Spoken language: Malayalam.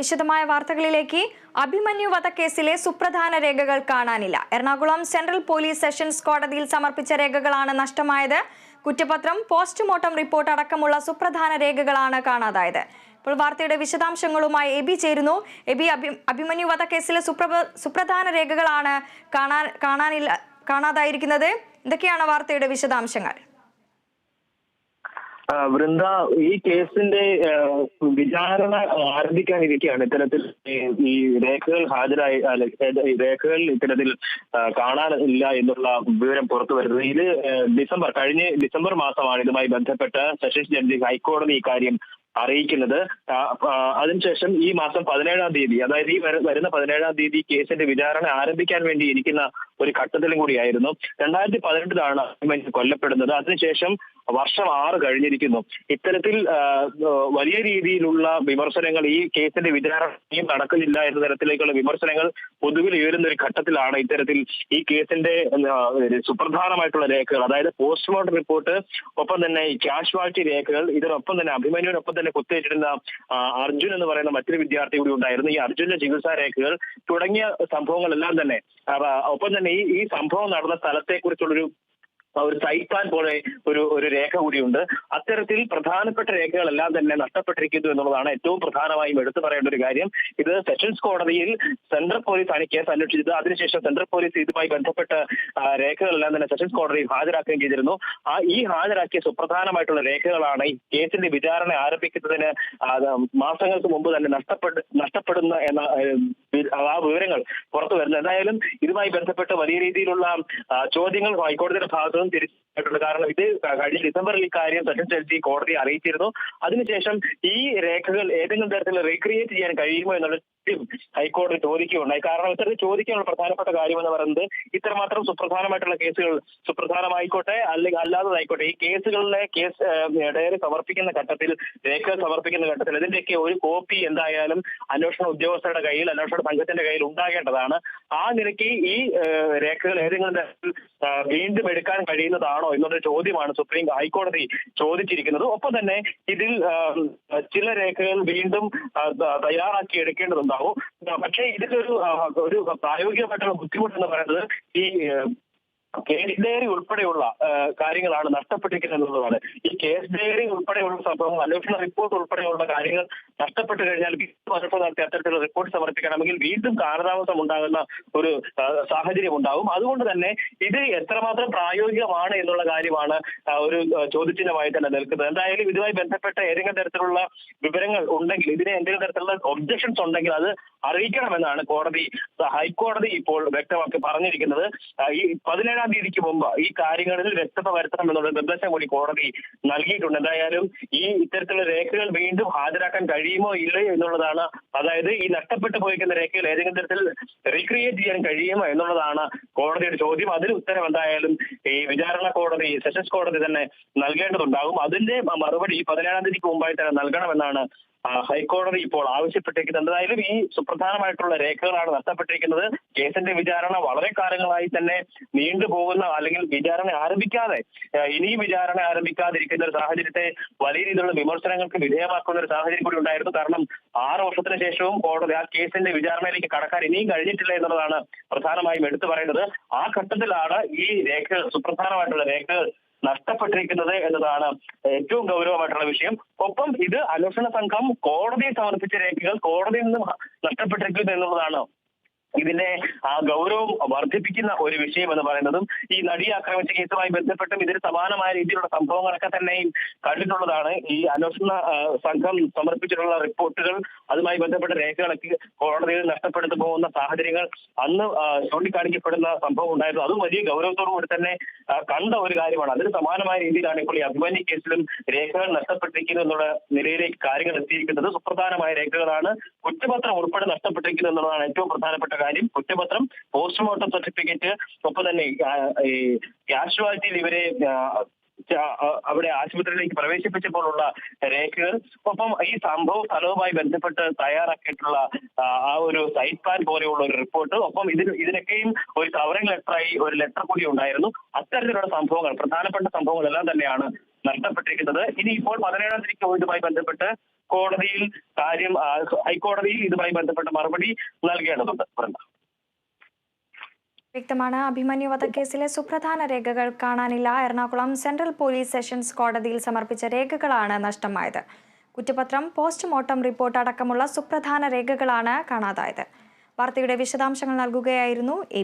വിശദമായ വാർത്തകളിലേക്ക് അഭിമന്യു വധക്കേസിലെ സുപ്രധാന രേഖകൾ കാണാനില്ല. എറണാകുളം സെൻട്രൽ പോലീസ് സെഷൻസ് കോടതിയിൽ സമർപ്പിച്ച രേഖകളാണ് നഷ്ടമായത്. കുറ്റപത്രം പോസ്റ്റ്മോർട്ടം റിപ്പോർട്ട് അടക്കമുള്ള സുപ്രധാന രേഖകളാണ് കാണാതായത്. ഇപ്പോൾ വാർത്തയുടെ വിശദാംശങ്ങളുമായി എബി ചേരുന്നു. എബി അഭി അഭിമന്യു വധക്കേസിലെ സുപ്ര സുപ്രധാന രേഖകളാണ് കാണാൻ കാണാനില്ല കാണാതായിരിക്കുന്നത്. എന്തൊക്കെയാണ് വാർത്തയുടെ വിശദാംശങ്ങൾ? വൃന്ദ ഈ കേസിന്റെ വിചാരണ ആരംഭിക്കാനിരിക്കുകയാണ് ഇത്തരത്തിൽ ഈ- രേഖകൾ ഹാജരായി രേഖകൾ ഇത്തരത്തിൽ കാണാനില്ല എന്നുള്ള വിവരം പുറത്തു വരുന്നത്. ഇത് ഡിസംബർ കഴിഞ്ഞ ഡിസംബർ മാസമാണ് ഇതുമായി ബന്ധപ്പെട്ട് സെഷൻസ് ജഡ്ജി ഹൈക്കോടതി ഇക്കാര്യം അറിയിക്കുന്നത്. അതിനുശേഷം ഈ മാസം പതിനേഴാം തീയതി അതായത് ഈ വര- വരുന്ന പതിനേഴാം തീയതി കേസിന്റെ വിചാരണ ആരംഭിക്കാൻ വേണ്ടി ഇരിക്കുന്ന ഒരു ഘട്ടത്തിലും കൂടിയായിരുന്നു. രണ്ടായിരത്തി പതിനെട്ടിലാണ് കൊല്ലപ്പെടുന്നത്. അതിനുശേഷം വർഷം ആറ് കഴിഞ്ഞിരിക്കുന്നു. ഇത്തരത്തിൽ വലിയ രീതിയിലുള്ള വിമർശനങ്ങൾ ഈ കേസിന്റെ വിചാരണയും നടക്കുന്നില്ല എന്ന തരത്തിലേക്കുള്ള വിമർശനങ്ങൾ പൊതുവിൽ ഉയരുന്ന ഒരു ഘട്ടത്തിലാണ് ഇത്തരത്തിൽ ഈ കേസിന്റെ സുപ്രധാനമായിട്ടുള്ള രേഖകൾ. അതായത് പോസ്റ്റ്മോർട്ടം റിപ്പോർട്ട് ഒപ്പം തന്നെ കാഷ്വാലിറ്റി രേഖകൾ ഇതിനൊപ്പം തന്നെ അഭിമന്യുവിനൊപ്പം തന്നെ കുത്തിവെച്ചിരുന്ന അർജുൻ എന്ന് പറയുന്ന മറ്റൊരു വിദ്യാർത്ഥി കൂടി ഉണ്ടായിരുന്നു. ഈ അർജുന്റെ ചികിത്സാ രേഖകൾ തുടങ്ങിയ സംഭവങ്ങളെല്ലാം തന്നെ ഒപ്പം തന്നെ ഈ ഈ സംഭവം നടന്ന സ്ഥലത്തെ കുറിച്ചുള്ളൊരു ഒരു സൈപ്പാൻ പോലെ ഒരു ഒരു രേഖ കൂടിയുണ്ട്. അത്തരത്തിൽ പ്രധാനപ്പെട്ട രേഖകളെല്ലാം തന്നെ നഷ്ടപ്പെട്ടിരിക്കുന്നു എന്നുള്ളതാണ് ഏറ്റവും പ്രധാനമായും എടുത്തു പറയേണ്ട ഒരു കാര്യം. ഇത് സെഷൻസ് കോടതിയിൽ സെൻട്രൽ പോലീസ് ആണ് കേസ് അന്വേഷിച്ചത്. അതിനുശേഷം സെൻട്രൽ പോലീസ് ഇതുമായി ബന്ധപ്പെട്ട രേഖകളെല്ലാം തന്നെ സെഷൻസ് കോടതിയിൽ ഹാജരാക്കുകയും ചെയ്തിരുന്നു. ആ ഈ ഹാജരാക്കിയ സുപ്രധാനമായിട്ടുള്ള രേഖകളാണ് ഈ കേസിന്റെ വിചാരണ ആരംഭിക്കുന്നതിന് മാസങ്ങൾക്ക് മുമ്പ് തന്നെ നഷ്ടപ്പെട്ട് നഷ്ടപ്പെടുന്ന എന്ന ആ വിവരങ്ങൾ പുറത്തു വരുന്നത്. എന്തായാലും ഇതുമായി ബന്ധപ്പെട്ട് വലിയ രീതിയിലുള്ള ചോദ്യങ്ങൾ ഹൈക്കോടതിയുടെ ഭാഗത്തു നിന്നും തിരിച്ചിട്ടുള്ളത് കാരണം ഇത് കഴിഞ്ഞ ഡിസംബറിൽ ഇക്കാര്യം സച്ചിൻ ജഡ്ജി കോടതിയെ അറിയിച്ചിരുന്നു. അതിനുശേഷം ഈ രേഖകൾ ഏതെങ്കിലും തരത്തിൽ റീക്രിയേറ്റ് ചെയ്യാൻ കഴിയുമോ എന്നുള്ള ചോദ്യം ഹൈക്കോടതി ചോദിക്കുകയുണ്ടായി. കാരണം ഇത്തരത്തിൽ ചോദിക്കാനുള്ള പ്രധാനപ്പെട്ട കാര്യം എന്ന് പറയുന്നത് ഇത്രമാത്രം സുപ്രധാനമായിട്ടുള്ള കേസുകൾ സുപ്രധാനമായിക്കോട്ടെ അല്ലെങ്കിൽ അല്ലാത്തതായിക്കോട്ടെ. ഈ കേസുകളിലെ കേസ് ഡയറി സമർപ്പിക്കുന്ന ഘട്ടത്തിൽ രേഖകൾ സമർപ്പിക്കുന്ന ഘട്ടത്തിൽ ഇതിന്റെയൊക്കെ ഒരു കോപ്പി എന്തായാലും അന്വേഷണ ഉദ്യോഗസ്ഥരുടെ കയ്യിൽ അന്വേഷണ സംഘത്തിന്റെ കയ്യിൽ ഉണ്ടാകേണ്ടതാണ്. ആ നിലയ്ക്ക് ഈ രേഖകൾ ഏതെങ്കിലും തരത്തിൽ വീണ്ടും എടുക്കാൻ കഴിയുന്നതാണോ എന്നുള്ള ചോദ്യമാണ് സുപ്രീം ഹൈക്കോടതി ചോദിച്ചിരിക്കുന്നത്. ഒപ്പം തന്നെ ഇതിൽ ചില രേഖകൾ വീണ്ടും തയ്യാറാക്കി എടുക്കേണ്ടതുണ്ടാവും ആ, പക്ഷേ ഇതിലൊരു ഒരു പ്രായോഗികമായിട്ടുള്ള ബുദ്ധിമുട്ട് എന്ന് പറയുന്നത് ഈ കേസ് ഡയറി ഉൾപ്പെടെയുള്ള കാര്യങ്ങളാണ് നഷ്ടപ്പെട്ടിരിക്കുന്നത് എന്നുള്ളതാണ് ഈ കേസ് ഡയറി ഉൾപ്പെടെയുള്ള സംഭവം അന്വേഷണ റിപ്പോർട്ട് ഉൾപ്പെടെയുള്ള കാര്യങ്ങൾ നഷ്ടപ്പെട്ടു കഴിഞ്ഞാൽ വീണ്ടും അന്വേഷണം നടത്തി അത്തരത്തിലുള്ള റിപ്പോർട്ട് സമർപ്പിക്കണമെങ്കിൽ വീണ്ടും കാലതാമസം ഉണ്ടാകുന്ന ഒരു സാഹചര്യം ഉണ്ടാവും അതുകൊണ്ട് തന്നെ ഇത് എത്രമാത്രം പ്രായോഗികമാണ് എന്നുള്ള കാര്യമാണ് ഒരു ചോദ്യചിഹ്നമായി തന്നെ നിൽക്കുന്നത്. എന്തായാലും ഇതുമായി ബന്ധപ്പെട്ട ഏതെങ്കിലും തരത്തിലുള്ള വിവരങ്ങൾ ഉണ്ടെങ്കിൽ ഇതിന് എന്തെങ്കിലും തരത്തിലുള്ള ഒബ്ജക്ഷൻസ് ഉണ്ടെങ്കിൽ അത് അറിയിക്കണമെന്നാണ് കോടതി ഹൈക്കോടതി ഇപ്പോൾ വ്യക്തമാക്കി പറഞ്ഞിരിക്കുന്നത്. ഈ പതിനേഴാം തീയതിക്ക് മുമ്പ് ഈ കാര്യങ്ങളിൽ വ്യക്തത വരുത്തണം എന്നുള്ള നിർദ്ദേശം കൂടി കോടതി നൽകിയിട്ടുണ്ട്. എന്തായാലും ഈ ഇത്തരത്തിലുള്ള രേഖകൾ വീണ്ടും ഹാജരാക്കാൻ കഴിയുമോ ഇല്ലയോ എന്നുള്ളതാണ് അതായത് ഈ നഷ്ടപ്പെട്ടു പോയിരിക്കുന്ന രേഖകൾ ഏതെങ്കിലും തരത്തിൽ റീക്രിയേറ്റ് ചെയ്യാൻ കഴിയുമോ എന്നുള്ളതാണ് കോടതിയുടെ ചോദ്യം. അതിന് ഉത്തരം എന്തായാലും ഈ വിചാരണ കോടതി സെഷൻസ് കോടതി തന്നെ നൽകേണ്ടതുണ്ടാകും. അതിന്റെ മറുപടി പതിനേഴാം തീയതിക്ക് മുമ്പായി തന്നെ നൽകണമെന്നാണ് ഹൈക്കോടതി ഇപ്പോൾ ആവശ്യപ്പെട്ടിരിക്കുന്നത്. എന്തായാലും ഈ സുപ്രധാനമായിട്ടുള്ള രേഖകളാണ് നഷ്ടപ്പെട്ടിരിക്കുന്നത്. കേസിന്റെ വിചാരണ വളരെ കാലങ്ങളായി തന്നെ നീണ്ടുപോകുന്ന അല്ലെങ്കിൽ വിചാരണ ആരംഭിക്കാതെ ഇനിയും വിചാരണ ആരംഭിക്കാതിരിക്കുന്ന ഒരു സാഹചര്യത്തെ വലിയ രീതിയിലുള്ള വിമർശനങ്ങൾക്ക് വിധേയമാക്കുന്ന ഒരു സാഹചര്യം കൂടി ഉണ്ടായിരുന്നു. കാരണം ആറ് വർഷത്തിന് ശേഷവും കോടതി ആ കേസിന്റെ വിചാരണയിലേക്ക് കടക്കാൻ ഇനിയും കഴിഞ്ഞിട്ടില്ല എന്നുള്ളതാണ് പ്രധാനമായും എടുത്തു പറയുന്നത്. ആ ഘട്ടത്തിലാണ് ഈ രേഖകൾ സുപ്രധാനമായിട്ടുള്ള രേഖകൾ നഷ്ടപ്പെട്ടിരിക്കുന്നത് എന്നതാണ് ഏറ്റവും ഗൗരവമായിട്ടുള്ള വിഷയം. ഒപ്പം ഇത് അന്വേഷണ സംഘം കോടതിയിൽ സമർപ്പിച്ച രേഖകൾ കോടതിയിൽ നിന്നും നഷ്ടപ്പെട്ടിരിക്കുന്നു എന്നുള്ളതാണ് ഇതിന്റെ ആ ഗൗരവം വർദ്ധിപ്പിക്കുന്ന ഒരു വിഷയം എന്ന് പറയുന്നതും ഈ നടിയെ ആക്രമിച്ച കേസുമായി ബന്ധപ്പെട്ടും ഇതിന് സമാനമായ രീതിയിലുള്ള സംഭവങ്ങളൊക്കെ തന്നെയും കണ്ടിട്ടുള്ളതാണ്. ഈ അന്വേഷണ സംഘം സമർപ്പിച്ചിട്ടുള്ള റിപ്പോർട്ടുകൾ അതുമായി ബന്ധപ്പെട്ട രേഖകളൊക്കെ കോടതിയിൽ നഷ്ടപ്പെടുത്തു പോകുന്ന സാഹചര്യങ്ങൾ അന്ന് ചൂണ്ടിക്കാണിക്കപ്പെടുന്ന സംഭവം ഉണ്ടായിരുന്നു. അതും വലിയ ഗൗരവത്തോടു കൂടി തന്നെ കണ്ട ഒരു കാര്യമാണ്. അതിന് സമാനമായ രീതിയിലാണ് ഇപ്പോൾ ഈ അഭിമാനി കേസിലും രേഖകൾ നഷ്ടപ്പെട്ടിരിക്കുന്നു എന്നുള്ള നിലയിലേക്ക് കാര്യങ്ങൾ എത്തിയിരിക്കുന്നത്. സുപ്രധാനമായ രേഖകളാണ്. കുറ്റപത്രം ഉൾപ്പെടെ നഷ്ടപ്പെട്ടിരിക്കുന്നു എന്നുള്ളതാണ് ഏറ്റവും പ്രധാനപ്പെട്ട കാര്യം കുറ്റപത്രം പോസ്റ്റ്മോർട്ടം സർട്ടിഫിക്കറ്റ് ഒപ്പം തന്നെ ഈ കാഷ്വാലിറ്റിയിൽ ഇവരെ അവിടെ ആശുപത്രിയിലേക്ക് പ്രവേശിപ്പിച്ചപ്പോഴുള്ള രേഖകൾ ഒപ്പം ഈ സംഭവ സ്ഥലവുമായി ബന്ധപ്പെട്ട് തയ്യാറാക്കിയിട്ടുള്ള ആ, ഒരു സൈറ്റ് പ്ലാൻ പോലെയുള്ള ഒരു റിപ്പോർട്ട് ഒപ്പം ഇതിന് ഇതിനൊക്കെയും ഒരു കവറിംഗ് ലെറ്ററായി ഒരു ലെറ്റർ കൂടി ഉണ്ടായിരുന്നു. അത്തരത്തിലുള്ള സംഭവങ്ങൾ പ്രധാനപ്പെട്ട സംഭവങ്ങളെല്ലാം തന്നെയാണ് നഷ്ടപ്പെട്ടിരിക്കുന്നത്. ഇനി ഇപ്പോൾ പതിനേഴാം തീയതിക്ക് ഇതുമായി ബന്ധപ്പെട്ട് കോടതിയിൽ കാര്യം ഹൈക്കോടതിയിൽ ഇതുമായി ബന്ധപ്പെട്ട മറുപടി നൽകേണ്ടതുണ്ട്. വ്യക്തമാണ്. അഭിമന്യു വധക്കേസിലെ സുപ്രധാന രേഖകൾ കാണാനില്ല. എറണാകുളം സെൻട്രൽ പോലീസ് സെഷൻസ് കോടതിയിൽ സമർപ്പിച്ച രേഖകളാണ് നഷ്ടമായത്. കുറ്റപത്രം പോസ്റ്റ്മോർട്ടം റിപ്പോർട്ട് അടക്കമുള്ള സുപ്രധാന രേഖകളാണ് കാണാതായത്. വാർത്തയുടെ വിശദാംശങ്ങൾ നൽകുകയായിരുന്നു എ